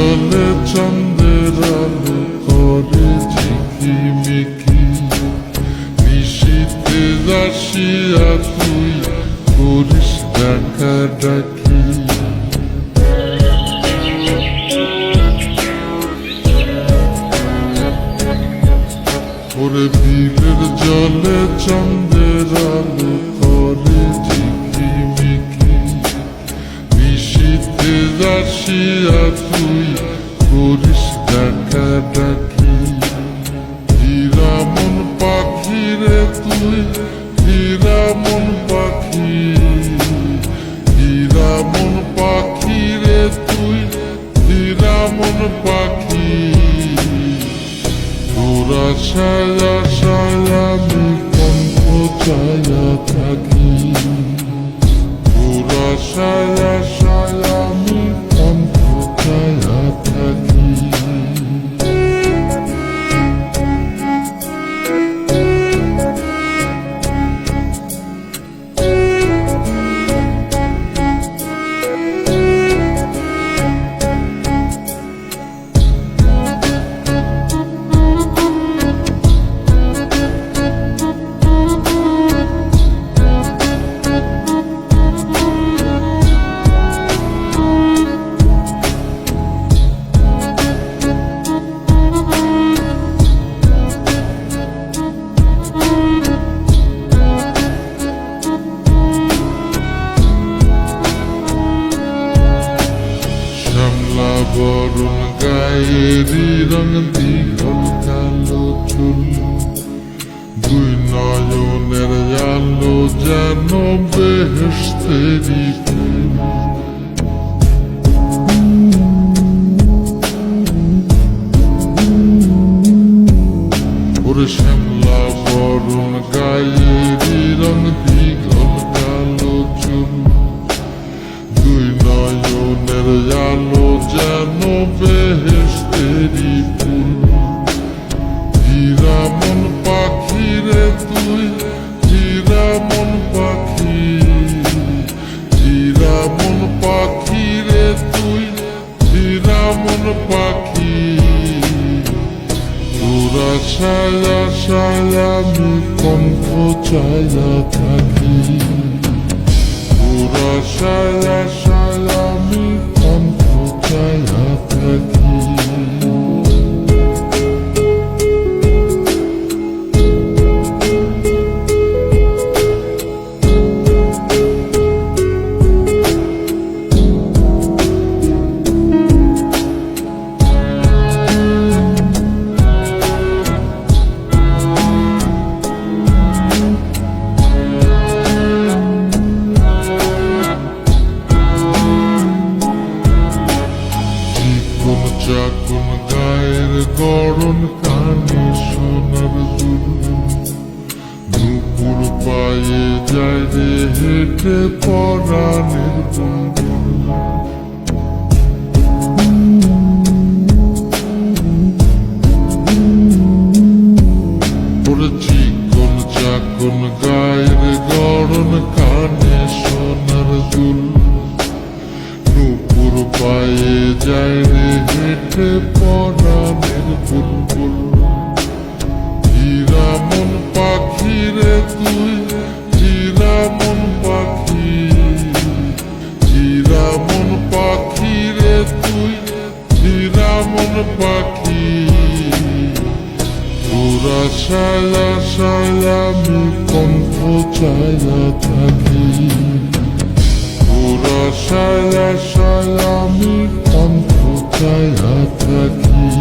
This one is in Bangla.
জলে চন্দ্রের আলো করে ঝিকিমিকি নিশীতে আসিয়া তুই করিস ডাকা ডাকি। ওরে বিলের জলে চন্দ্রের আলো করে ঝিকিমিকি আসিয়া তুই করিস ডাকা ডাকি হীরামন পাখি রে তুই হীরামন পাখি। হীরামন পাখি রে তুই হীরামন পাখি। তোরা ছায়া ছায়া বরণ গায়েরি রং দীঘল কালো চুল। দুই নয়নের আলো যেন বেহেস্তেরি বেহেস্তেরি ফুল হীরামন পাখি রে তুই হীরামন পাখি হীরামন পাখি রে তুই হীরামন পাখি তোরা ছায়া ছায়া আমি কণ্ঠ ছায়া থাকি পুরা সায়া সায়া গায়ের গরণ কানে সোনার দুপুর পায়ে যায় রে হেঁটে পরাণের বুলবুল পায়ে যায় রে হেঁটে পরাণের বুলবুল হীরামন পাখি রে তুই হীরামন পাখি হীরামন পাখি রে তুই হীরামন পাখি তোরা ছায়া ছায়া আমি কণ্ঠ ছায়া থাকি সায়া আমি কণ্ঠ ছায়া থাকি